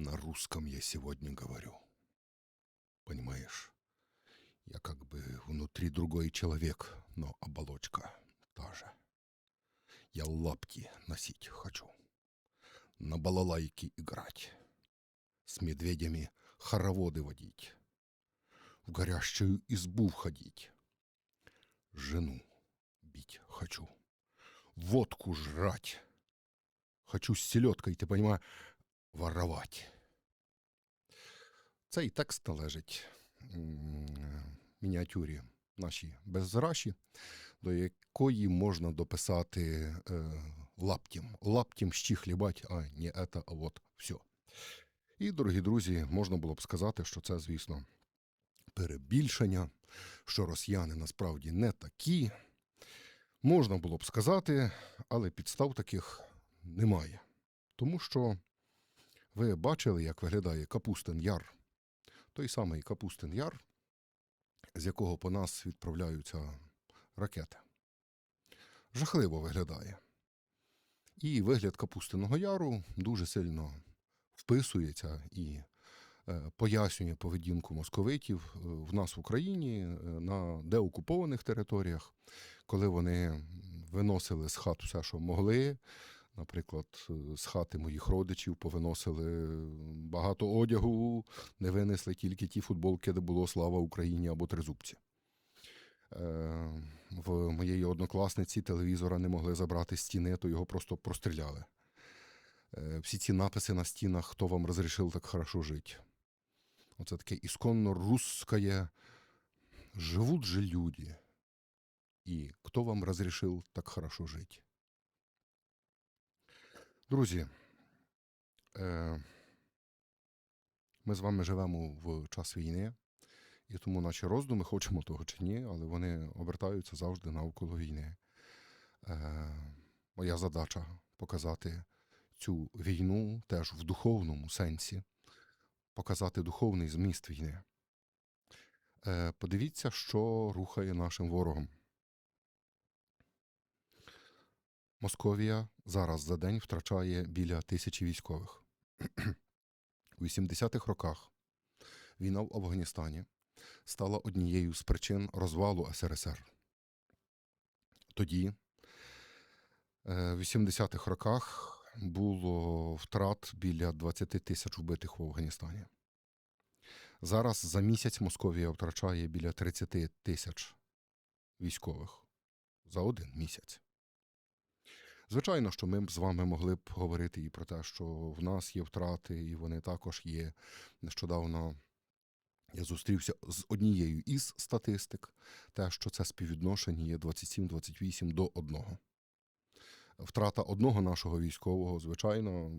На русском я сегодня говорю. Понимаешь? Я как бы внутри другой человек, но оболочка та же. Я лапти носить хочу. На балалайке играть. С медведями хороводы водить. В горящую избу входить. Жену бить хочу. Водку жрать. Хочу с селедкой, ти понимаешь, воровать. Цей текст належить мініатюрі нашій беззраші, до якої можна дописати е, лаптім. Лаптім щі хлібать, а не ета, а от все. І, дорогі друзі, можна було б сказати, що це, звісно, перебільшення, що росіяни насправді не такі. Можна було б сказати, але підстав таких немає. Тому що ви бачили, як виглядає Капустин Яр, той самий Капустин Яр, з якого по нас відправляються ракети. Жахливо виглядає. І вигляд Капустиного Яру дуже сильно вписується і е, пояснює поведінку московитів е, в нас в Україні е, на деокупованих територіях, коли вони виносили з хат все, що могли. Наприклад, з хати моїх родичів повиносили багато одягу, не винесли тільки ті футболки, де було Слава Україні або Тризубці. Е, В моєї однокласниці телевізора не могли забрати з стіни, то його просто простріляли. Е, Всі ці написи на стінах, хто вам розрішив так хорошо жити. Оце таке ісконно русское «Живут же люди». І хто вам розрішив так хорошо жити? Друзі, е, ми з вами живемо в час війни, і тому наші роздуми, хочемо того чи ні, але вони обертаються завжди навколо війни. Е, моя задача показати цю війну теж в духовному сенсі, показати духовний зміст війни. Е, подивіться, що рухає нашим ворогом. Московія зараз за день втрачає біля тисячі військових. У 80-х роках війна в Афганістані стала однією з причин розвалу СРСР. Тоді, е, в 80-х роках, було втрат біля 20 тисяч вбитих в Афганістані. Зараз за місяць Московія втрачає біля 30 тисяч військових за один місяць. Звичайно, що ми б з вами могли б говорити і про те, що в нас є втрати, і вони також є. Нещодавно я зустрівся з однією із статистик, те, що це співвідношення є 27-28 до одного. Втрата одного нашого військового, звичайно,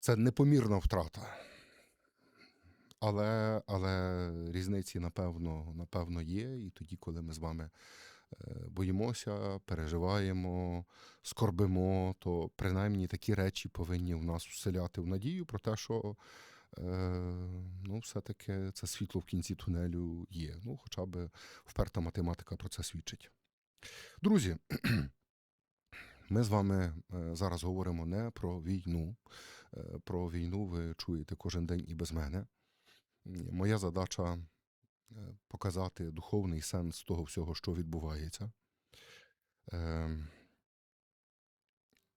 це непомірна втрата. Але, але різниці, напевно, напевно, є. І тоді, коли ми з вами боїмося, переживаємо, скорбимо, то принаймні такі речі повинні в нас вселяти в надію про те, що е, ну, все-таки це світло в кінці тунелю є. Ну, хоча б вперта математика про це свідчить. Друзі, ми з вами е, зараз говоримо не про війну. Е, Про війну ви чуєте кожен день і без мене. Моя задача показати духовний сенс того всього, що відбувається. Е,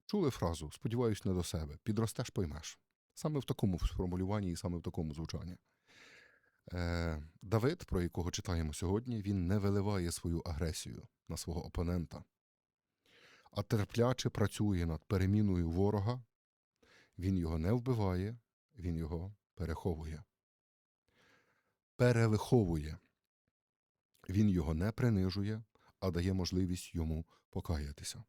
Чули фразу сподіваюсь, не до себе. Підростеш, поймеш. Саме в такому сформулюванні і саме в такому звучанні. Е, Давид, про якого читаємо сьогодні, він не виливає свою агресію на свого опонента, а терпляче працює над переміною ворога. Він його не вбиває, він його переховує. Перевиховує. Він його не принижує, а дає можливість йому покаятися.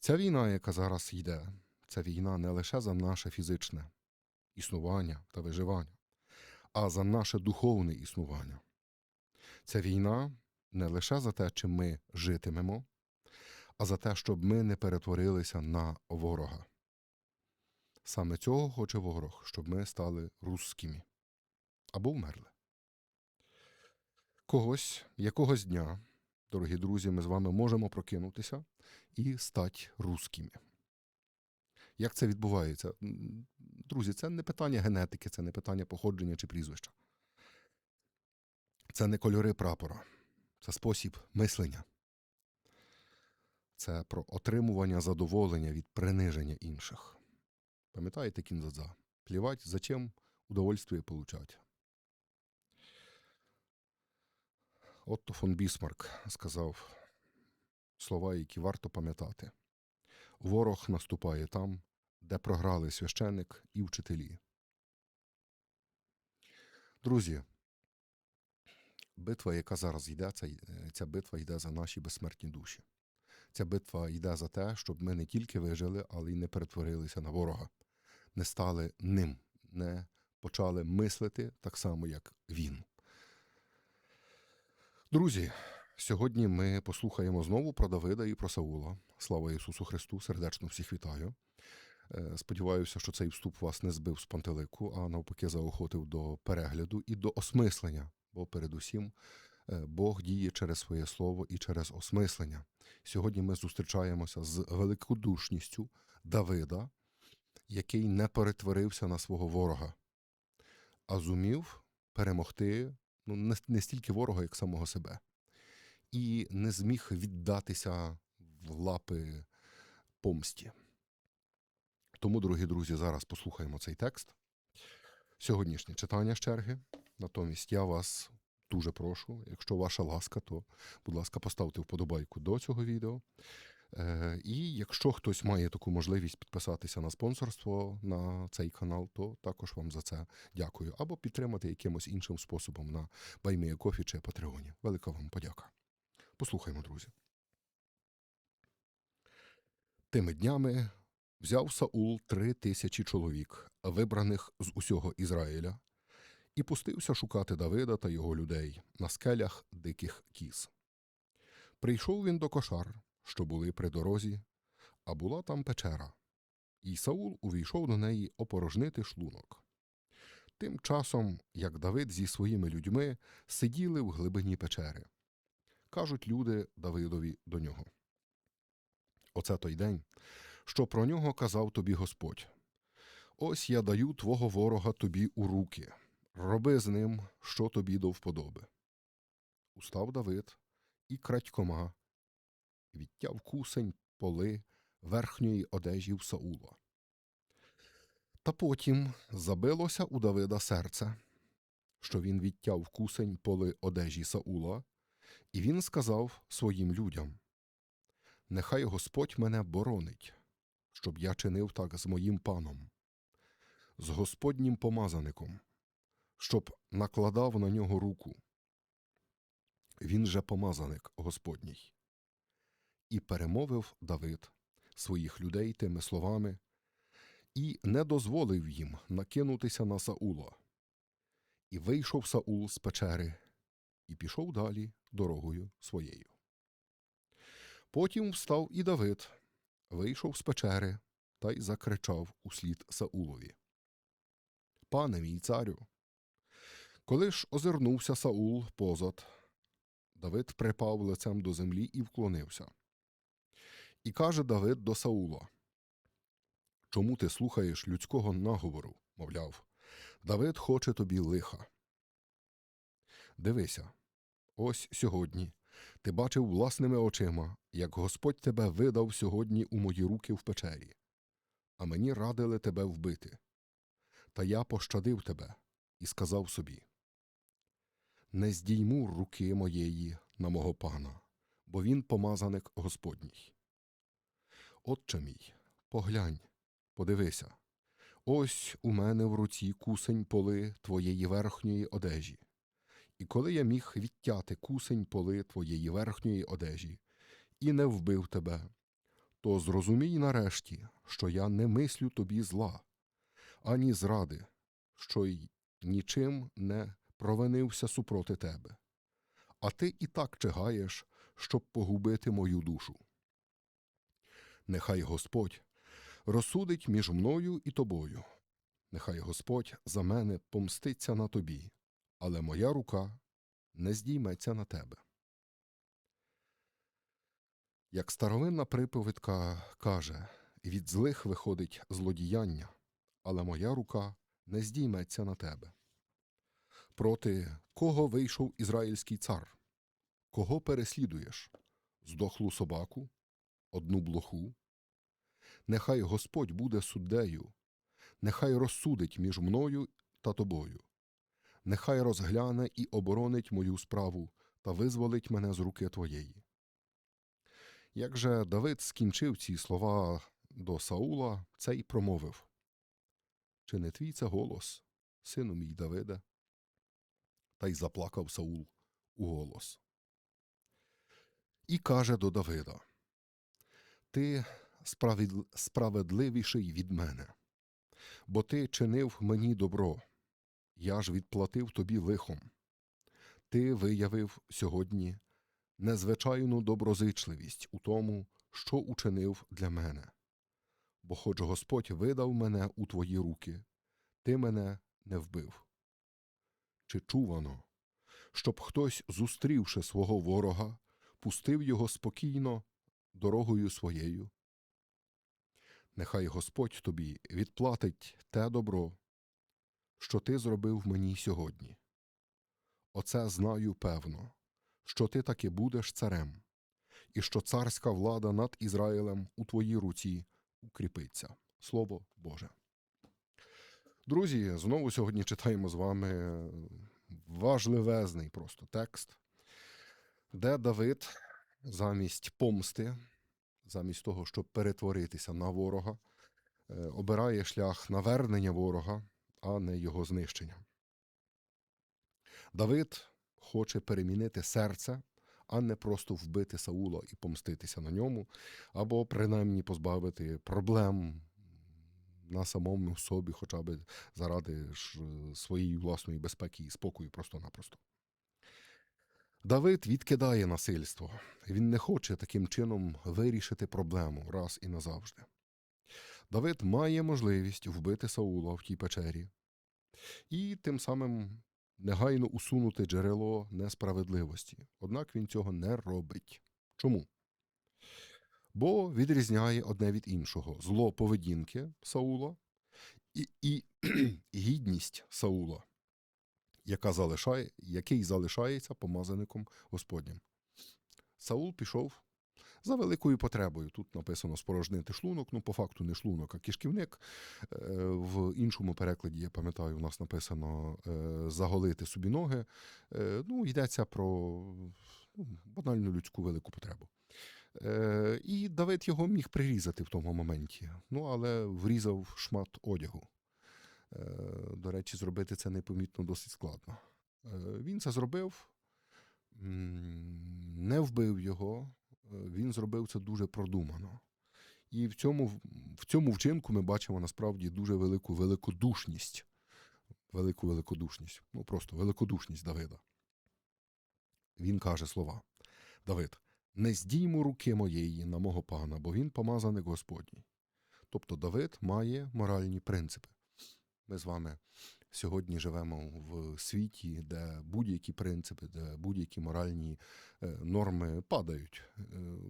Ця війна, яка зараз йде, це війна не лише за наше фізичне існування та виживання, а за наше духовне існування. Це війна не лише за те, чим ми житимемо, а за те, щоб ми не перетворилися на ворога. Саме цього хоче ворог, щоб ми стали русскими або вмерли. Когось, якогось дня, дорогі друзі, ми з вами можемо прокинутися і стати русскими. Як це відбувається? Друзі, це не питання генетики, це не питання походження чи прізвища. Це не кольори прапора, це спосіб мислення. Це про отримування задоволення від приниження інших. Пам'ятаєте кінзадза? Плівать, зачем удовольствие получать. Отто фон Бісмарк сказав слова, які варто пам'ятати. Ворог наступає там, де програли священик і вчителі. Друзі, битва, яка зараз йде, ця битва йде за наші безсмертні душі. Ця битва йде за те, щоб ми не тільки вижили, але й не перетворилися на ворога, не стали ним, не почали мислити так само, як він. Друзі, сьогодні ми послухаємо знову про Давида і про Саула. Слава Ісусу Христу! Сердечно всіх вітаю. Е, Сподіваюся, що цей вступ вас не збив з пантелику, а навпаки заохотив до перегляду і до осмислення. Бо передусім е, Бог діє через своє слово і через осмислення. Сьогодні ми зустрічаємося з великодушністю Давида, який не перетворився на свого ворога, а зумів перемогти ну, не, не стільки ворога, як самого себе, і не зміг віддатися в лапи помсті. Тому, дорогі друзі, зараз послухаємо цей текст. Сьогоднішнє читання з черги. Натомість я вас дуже прошу, якщо ваша ласка, то, будь ласка, поставте вподобайку до цього відео. Е, і якщо хтось має таку можливість підписатися на спонсорство на цей канал, то також вам за це дякую. Або підтримати якимось іншим способом на Баймієкофі чи Патреоні. Велика вам подяка. Послухаймо, друзі. Тими днями взяв Саул три тисячі чоловік, вибраних з усього Ізраїля, і пустився шукати Давида та його людей на скелях диких кіз. Прийшов він до кошар, що були при дорозі, а була там печера, і Саул увійшов до неї опорожнити шлунок. Тим часом, як Давид зі своїми людьми сиділи в глибині печери, кажуть люди Давидові до нього. Оце той день, що про нього казав тобі Господь. Ось я даю твого ворога тобі у руки, роби з ним, що тобі до вподоби. Устав Давид і крадькома відтяв кусень поли верхньої одежі в Саула. Та потім забилося у Давида серце, що він відтяв кусень поли одежі Саула, і він сказав своїм людям: Нехай Господь мене боронить, щоб я чинив так з моїм паном, з Господнім помазаником, щоб накладав на нього руку. Він же помазаник Господній. І перемовив Давид своїх людей тими словами, і не дозволив їм накинутися на Саула. І вийшов Саул з печери, і пішов далі дорогою своєю. Потім встав і Давид, вийшов з печери та й закричав услід Саулові. Пане мій царю. Коли ж озирнувся Саул позад, Давид припав лицем до землі і вклонився. І каже Давид до Саула: Чому ти слухаєш людського наговору? мовляв, Давид хоче тобі лиха. Дивися, ось сьогодні ти бачив власними очима, як Господь тебе видав сьогодні у мої руки в печері, а мені радили тебе вбити. Та я пощадив тебе і сказав собі: Не здійму руки моєї на мого пана, бо він помазаник Господній. Отче мій, поглянь, подивися, ось у мене в руці кусень поли твоєї верхньої одежі. І коли я міг відтяти кусень поли твоєї верхньої одежі і не вбив тебе, то зрозумій нарешті, що я не мислю тобі зла, ані зради, що й нічим не провинився супроти тебе. А ти і так чигаєш, щоб погубити мою душу. Нехай Господь розсудить між мною і тобою. Нехай Господь за мене помститься на тобі, але моя рука не здійметься на тебе. Як старовинна приповідка каже від злих виходить злодіяння, але моя рука не здійметься на тебе. Проти кого вийшов ізраїльський цар? Кого переслідуєш? Здохлу собаку? Одну блоху? Нехай Господь буде суддею, нехай розсудить між мною та тобою. Нехай розгляне і оборонить мою справу та визволить мене з руки твоєї. Як же Давид скінчив ці слова до Саула, цей промовив Чи не твій це голос, сину мій Давиде? Та й заплакав Саул у голос. І каже до Давида Ти справедливіший від мене, бо ти чинив мені добро, я ж відплатив тобі лихом. Ти виявив сьогодні незвичайну доброзичливість у тому, що учинив для мене. Бо хоч Господь видав мене у твої руки, ти мене не вбив. Чи чувано, щоб хтось, зустрівши свого ворога, пустив його спокійно дорогою своєю? Нехай Господь тобі відплатить те добро, що ти зробив мені сьогодні. Оце знаю певно, що ти таки будеш царем, і що царська влада над Ізраїлем у твоїй руці укріпиться. Слово Боже. Друзі, знову сьогодні читаємо з вами важливезний просто текст, де Давид замість помсти, замість того, щоб перетворитися на ворога, е, обирає шлях навернення ворога, а не його знищення. Давид хоче перемінити серце, а не просто вбити Саула і помститися на ньому, або принаймні позбавити проблем на самому собі, хоча б заради ж своєї власної безпеки і спокою просто-напросто. Давид відкидає насильство. Він не хоче таким чином вирішити проблему раз і назавжди. Давид має можливість вбити Саула в тій печері і тим самим негайно усунути джерело несправедливості. Однак він цього не робить. Чому? Бо відрізняє одне від іншого зло поведінки Саула і, і гідність Саула, яка залишає, який залишається помазаником Господнім. Саул пішов за великою потребою. Тут написано спорожнити шлунок, ну по факту не шлунок, а кишківник. Е, В іншому перекладі, я пам'ятаю, у нас написано е, заголити собі ноги. Е, Ну, йдеться про ну, банальну людську велику потребу. І Давид його міг прирізати в тому моменті, ну але врізав шмат одягу. Е, До речі, зробити це непомітно досить складно. Е, Він це зробив, не вбив його, е, він зробив це дуже продумано. І в цьому, в цьому вчинку ми бачимо насправді дуже велику великодушність. Велику великодушність. Ну просто великодушність Давида. Він каже слова: Давид, не здійму руки моєї на мого пана, бо він помазаник Господній. Тобто Давид має моральні принципи. Ми з вами сьогодні живемо в світі, де будь-які принципи, де будь-які моральні е, норми падають. Е,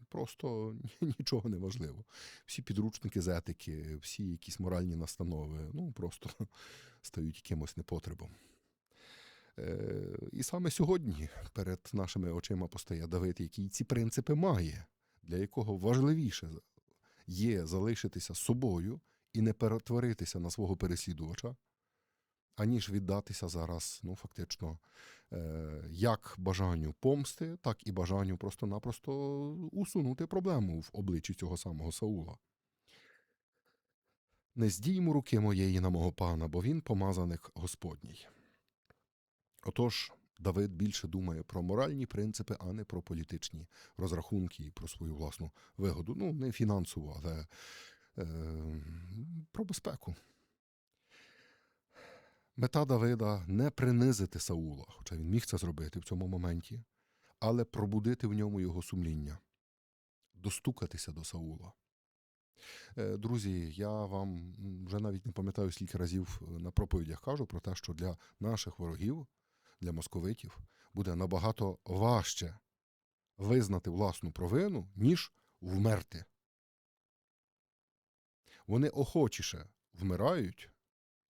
Просто нічого не важливо. Всі підручники з етики, всі якісь моральні настанови, ну просто стають якимось непотребом. Е, І саме сьогодні перед нашими очима постає Давид, який ці принципи має, для якого важливіше є залишитися собою і не перетворитися на свого переслідувача, аніж віддатися зараз, ну, фактично, е, як бажанню помсти, так і бажанню просто-напросто усунути проблему в обличчі цього самого Саула. Не здійму руки моєї на мого пана, бо він помазаник Господній. Отож, Давид більше думає про моральні принципи, а не про політичні розрахунки і про свою власну вигоду. Ну, не фінансову, але про безпеку. Мета Давида не принизити Саула, хоча він міг це зробити в цьому моменті, але пробудити в ньому його сумління, достукатися до Саула. Е, Друзі, я вам вже навіть не пам'ятаю, скільки разів на проповідях кажу про те, що для наших ворогів, для московитів, буде набагато важче визнати власну провину, ніж вмерти. Вони охочіше вмирають,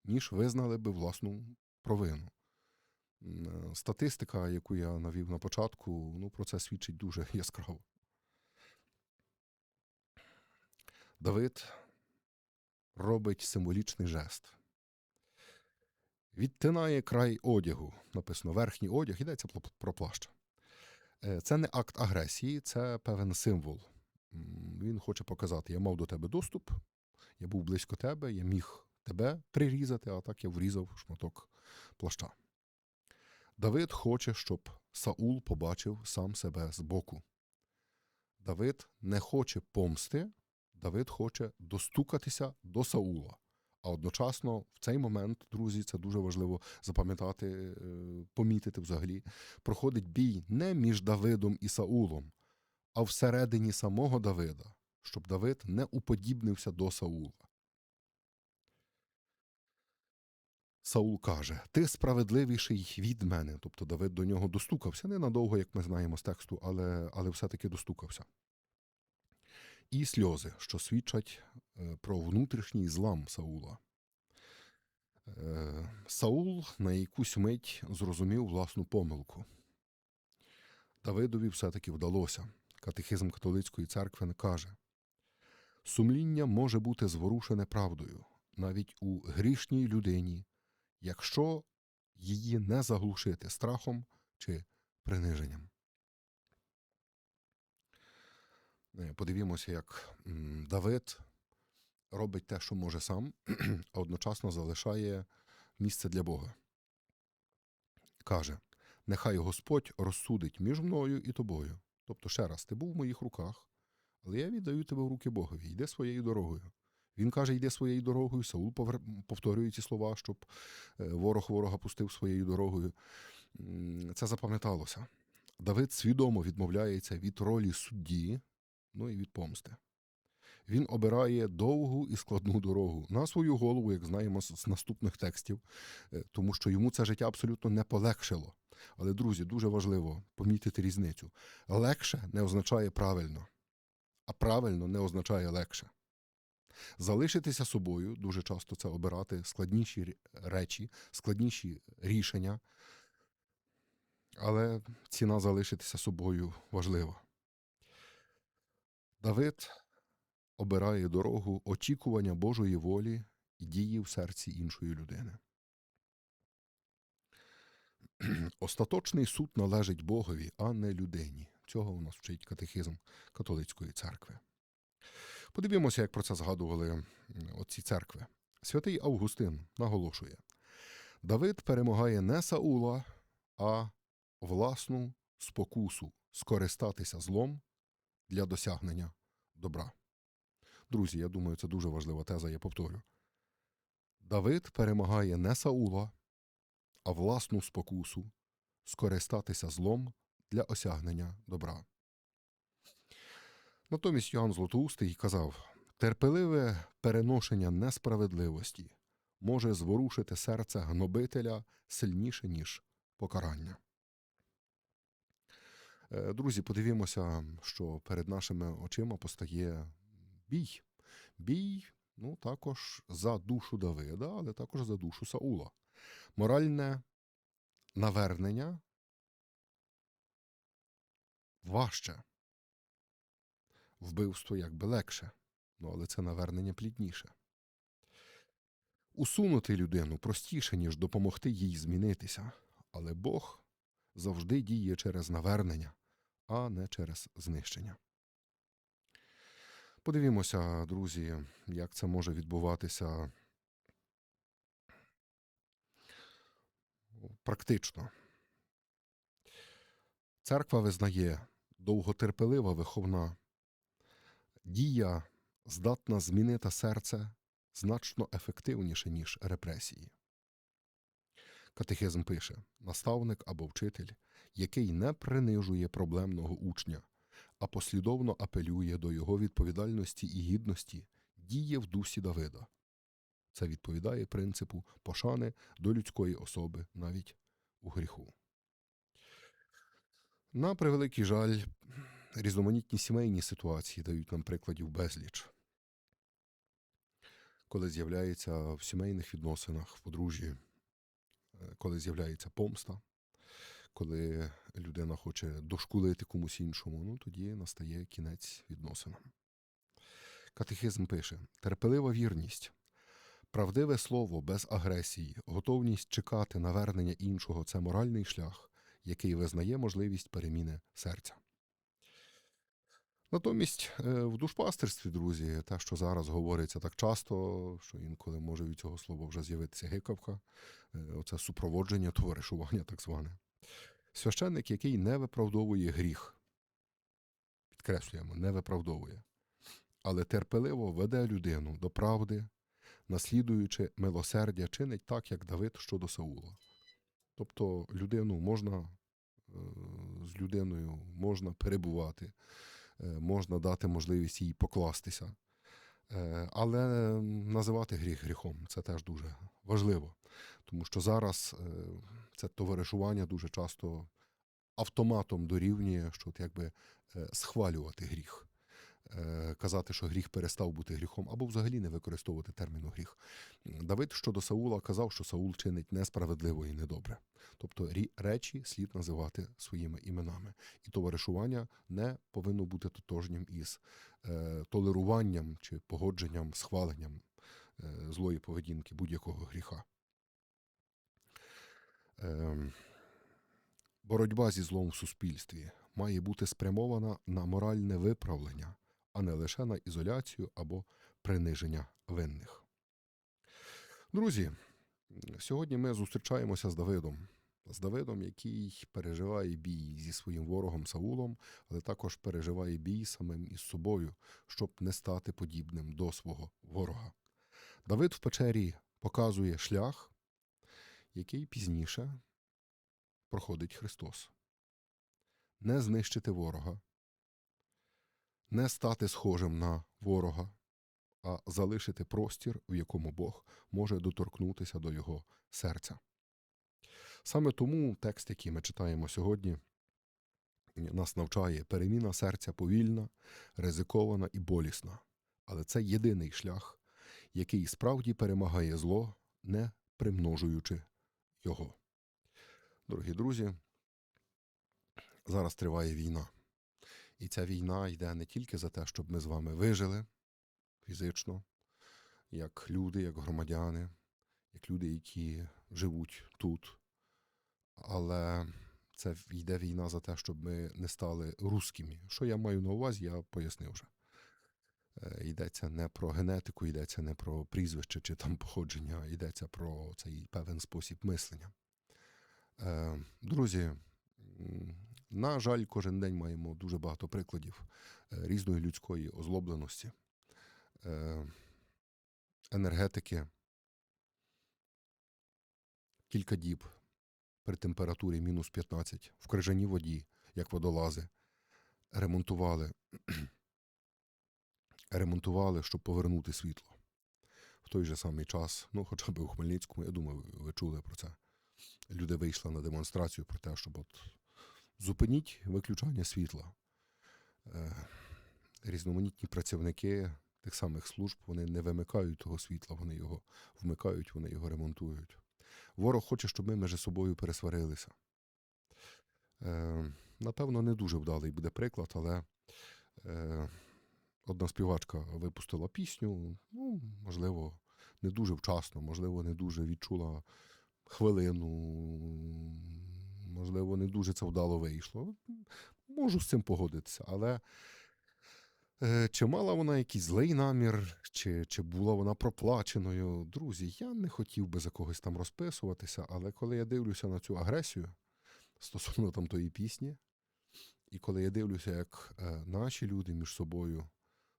ніж визнали би власну провину. Е, Статистика, яку я навів на початку, ну, про це свідчить дуже яскраво. Давид робить символічний жест. Відтинає край одягу. Написано верхній одяг, йдеться про плащ. Е, Це не акт агресії, це певен символ. Він хоче показати: я мав до тебе доступ, я був близько тебе, я міг тебе прирізати, а так я врізав шматок плаща. Давид хоче, щоб Саул побачив сам себе збоку. Давид не хоче помсти, Давид хоче достукатися до Саула. А одночасно в цей момент, друзі, це дуже важливо запам'ятати, е, помітити взагалі, проходить бій не між Давидом і Саулом, а всередині самого Давида, щоб Давид не уподібнився до Саула. Саул каже: Ти справедливіший від мене. Тобто Давид до нього достукався, ненадовго, як ми знаємо з тексту, але, але все-таки достукався. І сльози, що свідчать е, про внутрішній злам Саула. Е, Саул на якусь мить зрозумів власну помилку. Давидові все-таки вдалося. Катехизм католицької церкви каже: сумління може бути зворушене правдою навіть у грішній людині, якщо її не заглушити страхом чи приниженням. Е, Подивімося, як Давид робить те, що може сам, а одночасно залишає місце для Бога. Каже: Нехай Господь розсудить між мною і тобою. Тобто, ще раз, ти був в моїх руках, але я віддаю тебе в руки Богові. Йди своєю дорогою. Він каже, йди своєю дорогою. Саул повторює ці слова, щоб е, ворог ворога пустив своєю дорогою. Це запам'яталося. Давид свідомо відмовляється від ролі судді, ну і від помсти. Він обирає довгу і складну дорогу на свою голову, як знаємо з з наступних текстів, е, тому що йому це життя абсолютно не полегшило. Але, друзі, дуже важливо помітити різницю. Легше не означає правильно, а правильно не означає легше. Залишитися собою дуже часто це обирати складніші речі, складніші рішення. Але ціна залишитися собою важлива. Давид обирає дорогу очікування Божої волі і дії в серці іншої людини. Остаточний суд належить Богові, а не людині. Цього у нас вчить катехизм католицької церкви. Подивімося, як про це згадували отці церкви. Святий Августин наголошує: Давид перемагає не Саула, а власну спокусу скористатися злом для досягнення добра. Друзі, я думаю, це дуже важлива теза, я повторю. Давид перемагає не Саула, а власну спокусу скористатися злом для осягнення добра. Натомість Йоанн Златоустий казав: терпеливе переношення несправедливості може зворушити серце гнобителя сильніше, ніж покарання. Е, Друзі, подивімося, що перед нашими очима постає бій. Бій, ну, також за душу Давида, але також за душу Саула. Моральне навернення важче. Вбивство якби легше, ну, але це навернення плідніше. Усунути людину простіше, ніж допомогти їй змінитися, але Бог завжди діє через навернення, а не через знищення. Подивімося, друзі, як це може відбуватися практично. Церква визнає довготерпелива виховна дія здатна змінити серце значно ефективніше, ніж репресії. Катехизм пише: наставник або вчитель, який не принижує проблемного учня, а послідовно апелює до його відповідальності і гідності, діє в дусі Давида. Це відповідає принципу пошани до людської особи навіть у гріху. На превеликий жаль, різноманітні сімейні ситуації дають нам прикладів безліч. коли з'являється в сімейних відносинах, в подружжі, е, коли з'являється помста, коли людина хоче дошкулити комусь іншому, ну тоді настає кінець відносинам. Катехизм пише: терпелива вірність, правдиве слово без агресії, готовність чекати навернення іншого це моральний шлях, який визнає можливість переміни серця. Натомість е, в душпастерстві, друзі, те, що зараз говориться так часто, що інколи може від цього слова вже з'явитися гикавка, е, оце супроводження, товаришування так зване. Священник, який не виправдовує гріх, підкреслюємо, не виправдовує, але терпеливо веде людину до правди, наслідуючи милосердя, чинить так, як Давид щодо Саула. Тобто людину можна е, з людиною можна перебувати, е, можна дати можливість їй покластися. Е, Але називати гріх гріхом це теж дуже важливо, тому що зараз це товаришування дуже часто автоматом дорівнює, що от якби схвалювати гріх, казати, що гріх перестав бути гріхом, або взагалі не використовувати терміну гріх. Давид щодо Саула казав, що Саул чинить несправедливо і недобре. Тобто речі слід називати своїми іменами. І товаришування не повинно бути тотожнім із е, толеруванням чи погодженням, схваленням е, злої поведінки будь-якого гріха. Ем, Боротьба зі злом в суспільстві має бути спрямована на моральне виправлення, а не лише на ізоляцію або приниження винних. Друзі, сьогодні ми зустрічаємося з Давидом. З Давидом, який переживає бій зі своїм ворогом Саулом, але також переживає бій самим із собою, щоб не стати подібним до свого ворога. Давид в печері показує шлях, який пізніше проходить Христос. Не знищити ворога, не стати схожим на ворога, а залишити простір, в якому Бог може доторкнутися до його серця. Саме тому текст, який ми читаємо сьогодні, нас навчає переміна серця повільна, ризикована і болісна. Але це єдиний шлях, який справді перемагає зло, не примножуючи його. Дорогі друзі, зараз триває війна. І ця війна йде не тільки за те, щоб ми з вами вижили фізично, як люди, як громадяни, як люди, які живуть тут. Але це йде війна за те, щоб ми не стали русскими. Що я маю на увазі, я пояснив вже. Е, Йдеться не про генетику, йдеться не про прізвище чи там походження, йдеться про цей певен спосіб мислення. Е, Друзі, на жаль, кожен день маємо дуже багато прикладів е, різної людської озлобленості, е, енергетики. Кілька діб при температурі мінус 15 в крижаній воді, як водолази, ремонтували, ремонтували, щоб повернути світло. В той же самий час, ну, хоча б у Хмельницькому, я думаю, ви чули про це. Люди вийшли на демонстрацію про те, щоб от зупиніть виключання світла. Е, Різноманітні працівники тих самих служб вони не вимикають того світла, вони його вмикають, вони його ремонтують. Ворог хоче, щоб ми між собою пересварилися. Е, напевно, не дуже вдалий буде приклад, але е, одна співачка випустила пісню, ну, можливо, не дуже вчасно, можливо, не дуже відчула хвилину, можливо, не дуже це вдало вийшло. Можу з цим погодитися, але е, чи мала вона якийсь злий намір, чи, чи була вона проплаченою? Друзі, я не хотів би за когось там розписуватися, але коли я дивлюся на цю агресію стосовно там тої пісні, і коли я дивлюся, як е, наші люди між собою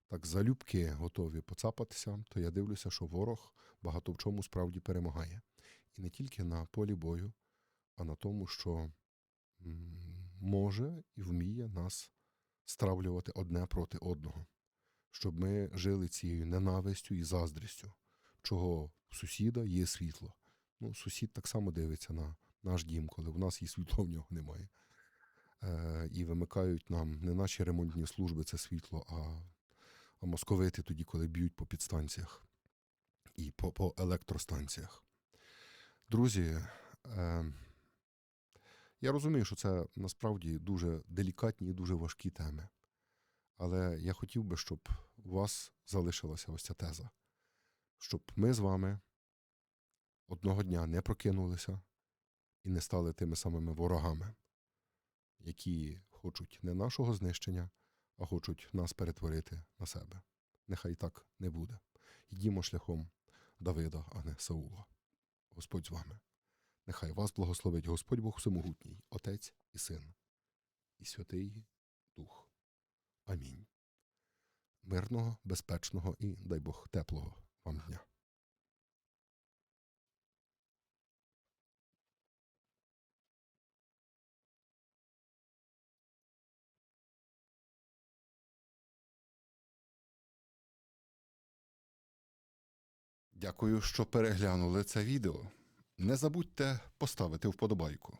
так залюбки готові поцапатися, то я дивлюся, що ворог багато в чому справді перемагає. І не тільки на полі бою, а на тому, що може і вміє нас стравлювати одне проти одного, щоб ми жили цією ненавистю і заздрістю, чого в сусіда є світло. Ну, сусід так само дивиться на наш дім, коли в нас є світло, в нього немає. Е, і вимикають нам не наші ремонтні служби це світло, а, а московити тоді, коли б'ють по підстанціях. і по, по електростанціях. Друзі, е, я розумію, що це насправді дуже делікатні і дуже важкі теми. Але я хотів би, щоб у вас залишилася ось ця теза, щоб ми з вами одного дня не прокинулися і не стали тими самими ворогами, які хочуть не нашого знищення, а хочуть нас перетворити на себе. Нехай так не буде. Йдімо шляхом Давида, а не Саула. Господь з вами. Нехай вас благословить Господь Бог Всемогутній, Отець і Син, і Святий Дух. Амінь. Мирного, безпечного і, дай Бог, теплого вам дня. Дякую, що переглянули це відео. Не забудьте поставити вподобайку.